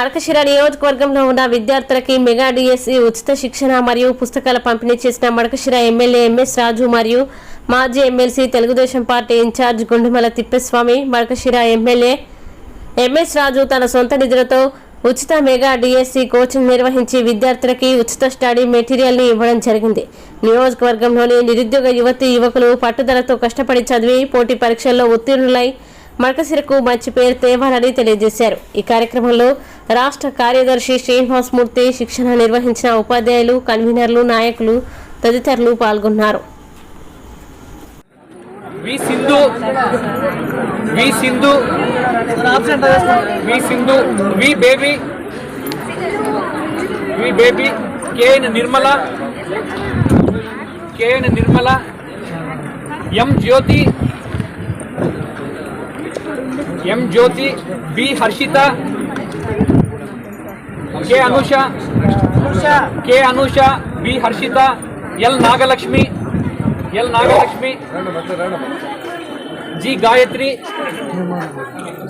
మరకశిర నియోజకవర్గంలో ఉన్న విద్యార్థులకి మెగా డిఎస్సి ఉచిత శిక్షణ మరియు పుస్తకాల పంపిణీ చేసిన మడకశిర ఎమ్మెల్యే ఎంఎస్ రాజు మరియు మాజీ MLC Telugu Desam party in-charge Gundumala Thippeswamy Madakasira MLA MS Raju తన సొంత నిధులతో ఉచిత మెగా డిఎస్సి కోచింగ్ నిర్వహించి విద్యార్థులకి ఉచిత స్టడీ మెటీరియల్ని ఇవ్వడం జరిగింది. నియోజకవర్గంలోని నిరుద్యోగ యువతి యువకులు పట్టుదలతో కష్టపడి చదివి పోటీ పరీక్షల్లో ఉత్తీర్ణులై మడకసిరకు మంచి పేరు తేవాలని తెలియజేశారు. ఈ కార్యక్రమంలో రాష్ట్ర కార్యదర్శి శ్రీనివాసమూర్తి శిక్షణ నిర్వహించిన ఉపాధ్యాయులు కన్వీనర్లు నాయకులు తదితరులు పాల్గొన్నారు. V Sindhu V Sindhu V Sindhu V Baby V Baby KN Nirmala KN Nirmala M Jyothi M Jyothi B Harshitha K Anusha K Anusha B Harshitha L Nagalakshmi L Nagalakshmi G Gayathri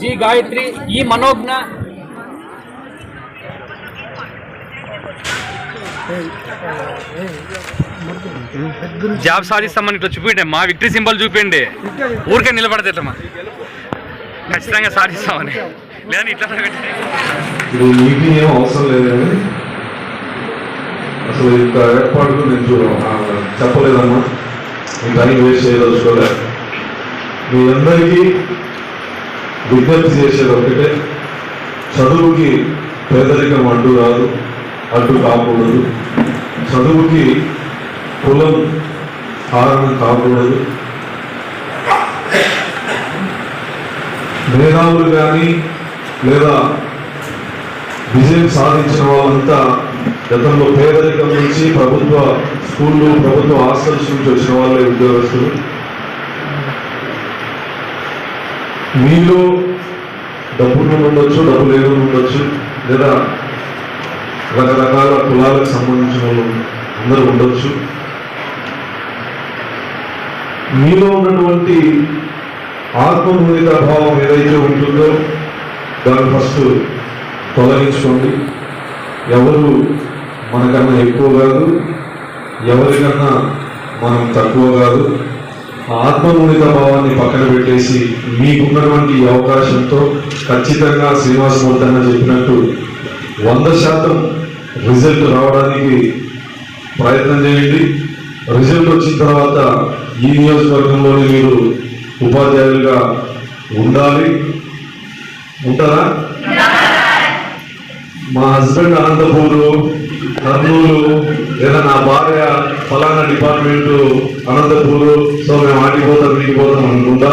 G Gayathri E Manogna job సాధిస్తామని ఇట్లా చూపించండి మా victory symbol చూపించండి ఊరికే నిలబడతేటమ్మా ఖచ్చితంగా సాధిస్తామని లేదని ఇట్లా అవసరం లేదని అసలు ఇంత ఏర్పాటుకు నేను చెప్పలేదమ్మా. మీ టైం వేస్ట్ చేయదలుచుకోలే. మీ అందరికీ విజ్ఞప్తి చేసేది ఒకటే. చదువుకి పేదరికం అడ్డు రాదు అడ్డు కాకూడదు. చదువుకి కులం కారణం కాకూడదు. మేధావులు కానీ లేదా విజయం సాధించిన వాళ్ళంతా గతంలో పేదరికం నుంచి ప్రభుత్వ స్కూళ్ళు ప్రభుత్వ హాస్టల్స్ నుంచి వచ్చిన వాళ్ళే ఉద్యోగస్తులు. మీలో డబ్బులు ఉండొచ్చు డబ్బు లేని ఉండొచ్చు లేదా రకరకాల కులాలకు సంబంధించిన వాళ్ళు అందరూ ఉండొచ్చు. మీలో ఉన్నటువంటి ఆత్మమూలిక భావం ఏదైతే ఉంటుందో దాన్ని ఫస్ట్ తొలగించుకోండి. ఎవరు మనకన్నా ఎక్కువ కాదు ఎవరికన్నా మనం తక్కువ కాదు ఆ భావాన్ని పక్కన పెట్టేసి మీకున్నటువంటి అవకాశంతో ఖచ్చితంగా శ్రీనివాస మూర్తన్న చెప్పినట్టు వంద శాతం రిజల్ట్ రావడానికి ప్రయత్నం చేయండి. రిజల్ట్ వచ్చిన తర్వాత ఈ నియోజకవర్గంలోనే మీరు ఉపాధ్యాయులుగా ఉండాలి. ఉంటారా? మా హస్బెండ్ అనంతపూరు కర్నూలు లేదా నా భార్య ఫలానా డిపార్ట్మెంట్ అనంతపూరు సో మేము ఆడిపోతాం వీడిపోతాం అనుకుంటా?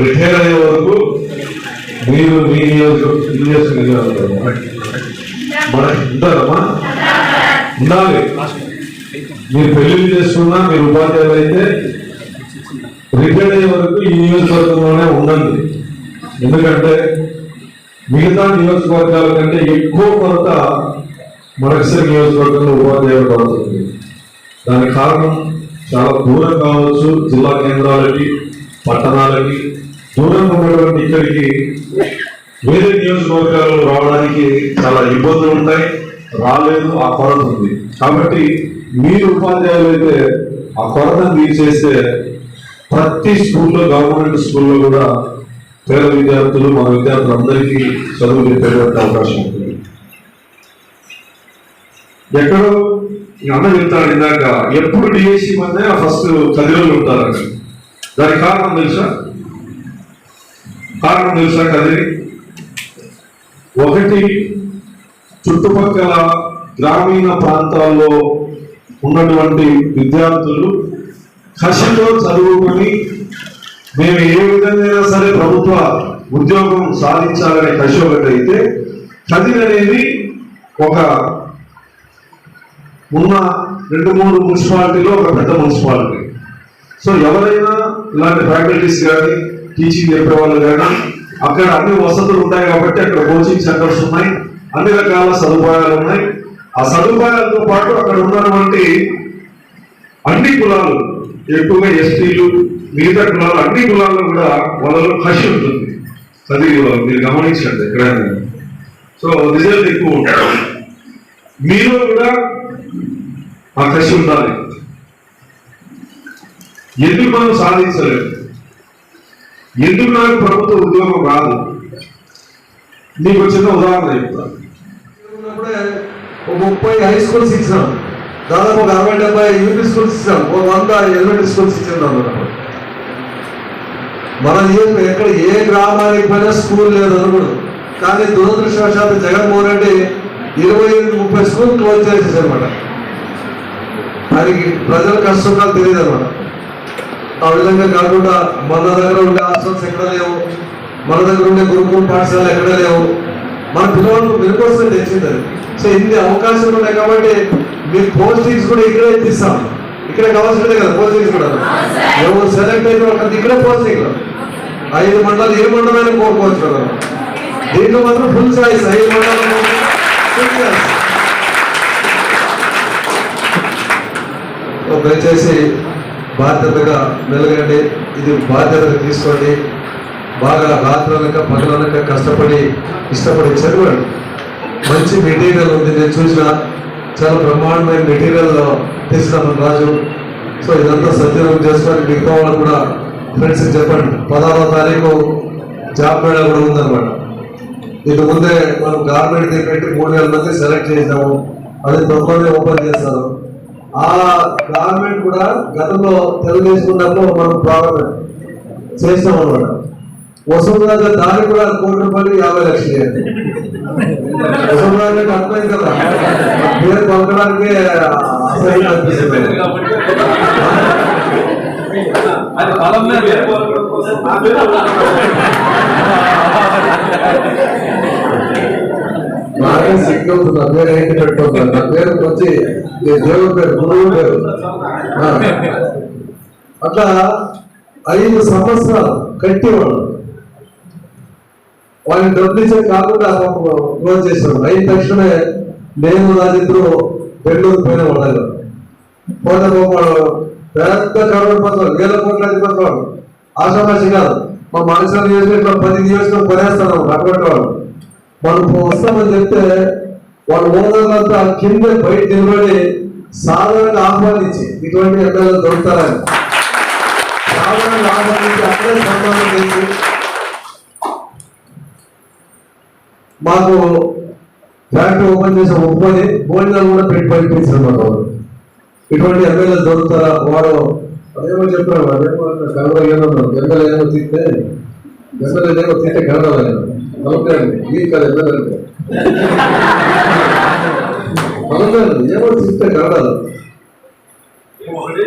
రిటైర్ అయ్యే వరకు మీరు మీ ఉంటారమ్మా? ఉండాలి. మీరు పెళ్ళి చేస్తున్నా మీరు ఉపాధ్యాయులు అయితే రిటైర్ అయ్యే వరకు ఈ నియోజకవర్గంలోనే ఉండండి. ఎందుకంటే మిగతా నియోజకవర్గాల కంటే ఎక్కువ కొరత మరొకసారి నియోజకవర్గంలో ఉపాధ్యాయులు పడుతుంది దానికి కారణం చాలా దూరం కావచ్చు జిల్లా కేంద్రాలకి పట్టణాలకి. దూరంగా ఉన్నటువంటి ఇక్కడికి వేరే నియోజకవర్గాలు రావడానికి చాలా ఇబ్బందులు ఉంటాయి. రాలేదు ఆ కొరత ఉంది. కాబట్టి మీరు ఉపాధ్యాయులు అయితే ఆ కొరతను తీసేస్తే ప్రతి స్కూల్లో గవర్నమెంట్ స్కూల్లో కూడా పేద విద్యార్థులు మా విద్యార్థులందరికీ చదువు చెప్పేటువంటి అవకాశం ఉంటుంది ఎక్కడో అన్న చెప్తాడు ఇందాక ఎప్పుడు డిఎస్సి మధ్య ఫస్ట్ కదిరోలు ఉంటారండి దానికి కారణం తెలుసా? కారణం తెలుసా కదిరి? ఒకటి చుట్టుపక్కల గ్రామీణ ప్రాంతాల్లో ఉన్నటువంటి విద్యార్థులు కష్టంలో చదువుకొని మేము ఏ విధంగా సరే ప్రభుత్వ ఉద్యోగం సాధించాలనే కసి ఒకటైతే కదిరి అనేది ఒక ఉన్న రెండు మూడు మున్సిపాలిటీలో ఒక పెద్ద మున్సిపాలిటీ. సో ఎవరైనా ఇలాంటి ఫ్యాకల్టీస్ కానీ టీచింగ్ చెప్పే వాళ్ళు కానీ అక్కడ అన్ని వసతులు ఉంటాయి కాబట్టి అక్కడ కోచింగ్ సెంటర్స్ ఉన్నాయి అన్ని రకాల సదుపాయాలు ఉన్నాయి. ఆ సదుపాయాలతో పాటు అక్కడ ఉన్నటువంటి అన్ని కులాలు ఎక్కువగా ఎస్టీలు మిగతా కులాలు అన్ని కులాల్లో కూడా వాళ్ళలో కషి ఉంటుంది. చదివి మీరు గమనించండి ఎక్కడైనా. సో రిజల్ట్ ఎక్కువ ఉంటాయి మీలో కూడా ఆ కసి ఉండాలి. ఎందుకు మనం సాధించలేదు? ఎందుకు నాకు ప్రభుత్వ ఉద్యోగం రాదు? నీకు చిన్న ఉదాహరణ చెప్తాను. ముప్పై హై స్కూల్స్ ఇచ్చినాం. దాదాపు ఒక అరవై డెబ్బై యూపీ స్కూల్స్ ఇచ్చాం. ఒక వంద ఎలిమెంటరీ స్కూల్స్ ఇచ్చినాం అన్నమాట మన ఏ- ఎక్కడ ఏ గ్రామానికి పోయినా స్కూల్ లేదు అనుకోడు. కానీ దురదృష్టవశాత్తు జగన్మోహన్ రెడ్డి ఇరవై ఎనిమిది ముప్పై స్కూల్ క్లోజ్ చేసేసారనమాట ఆయనకి ప్రజల కష్టం తెలియదు అనమాట ఆ విధంగా కాకుండా మన దగ్గర ఉండే హాస్టల్స్ ఎక్కడ లేవు? మన దగ్గర ఉండే గురుకుల పాఠశాలలు ఎక్కడ లేవు? మన పిల్లలకు మెరుకోసం తెచ్చింది అది. సో ఇన్ని అవకాశాలు ఉన్నాయి కాబట్టి మీరు పోస్టింగ్స్ కూడా ఇక్కడే ఇప్పిస్తాం. ఇక్కడే కావాల్సిందే కదా పోస్టింగ్స్ కూడా. ఎవరు సెలెక్ట్ అయితే వాళ్ళకి ఇక్కడే పోస్టింగ్ ఐదు మండలాలు ఏ మండలమైనా కోరుకోవచ్చు కదా. దీంట్లో మాత్రం ఫుల్ చాయిస్ ఐదు మండలం దయచేసి బాధ్యతగా మెలగండి. ఇది బాధ్యతగా తీసుకోండి. బాగా రాత్రులక పగలనక కష్టపడి ఇష్టపడి చదవండి మంచి మెటీరియల్ ఉంది నేను చూసిన. చాలా బ్రహ్మాండమైన మెటీరియల్ తీసుకున్నాను రాజు. సో ఇదంతా సద్వినియోగం చేసుకొని మిగతా వాళ్ళు కూడా ఫ్రెండ్స్ చెప్పండి. పదహారవ తారీఖు జాబ్ మేళా కూడా ఉందన్నమాట. ఇది ముందే మనం గవర్నమెంట్ పెట్టి మూడు వేల మంది సెలెక్ట్ చేసాము అది త్వరలోనే ఓపెన్ చేస్తారు ఆ గవర్నమెంట్ కూడా గతంలో తెలుగుదేశం ఉన్నప్పుడు మనం ప్రారంభం చేసాం అనమాట వసుంధర దాని కూడా కోటి రూపాయలు యాభై లక్షలు ఇవ్వండి. వసుంధర అంటే అర్థమైంది కదా. అది నాకే సిగ్గు అవుతుంది నా పేరు ఏంటి పెట్టుకుంటాను నా పేరు వచ్చి దేవుడి పేరు గురువు పేరు. అట్లా ఐదు సంవత్సరాలు కట్టేవాడు. వాళ్ళని డబ్బులు ఇచ్చే కాకుండా క్లోజ్ చేసాడు అయిన తక్షణమే నేను రాజిద్దరు బెంగళూరు పోయిన వాళ్ళు పోతే పోవాడు పెద్ద కరోడ్ పత్రాలు వేల కోట్ల అధిపత్రాలు ఆశామాషి కాదు మా మనసులో నియోజకవర్గం పది నియోజకవర్గం కొనేస్తాను అటువంటి వాడు మనం వస్తామని చెప్తే వాళ్ళ ఓనర్లంతా కింద బయట నిలబడి సాధారణ ఆహ్వానించి ఇటువంటి ఎమ్మెల్యేలు దొరుకుతారని. సాధారణ ఆహ్వానించి అక్కడే సన్మానం చేసి మాకు ఫ్యాక్టరీ ఓపెన్ చేసి ఒప్పుకొని భోజనాలు కూడా పెట్టి పంపించారు మాకు వాళ్ళు. ఇటువంటి ఎమ్మెల్యేలు దొరుకుతారా? వాడు అదేమో చెప్పారు అదేమో కన్నడ ఏమన్నారు ఎమ్మెల్యే ఏమో తిట్టే ఎమ్మెల్యే ఏమో తిట్టే కన్నడ కాదు ఏమో తిట్టే కన్నడ ఒకటే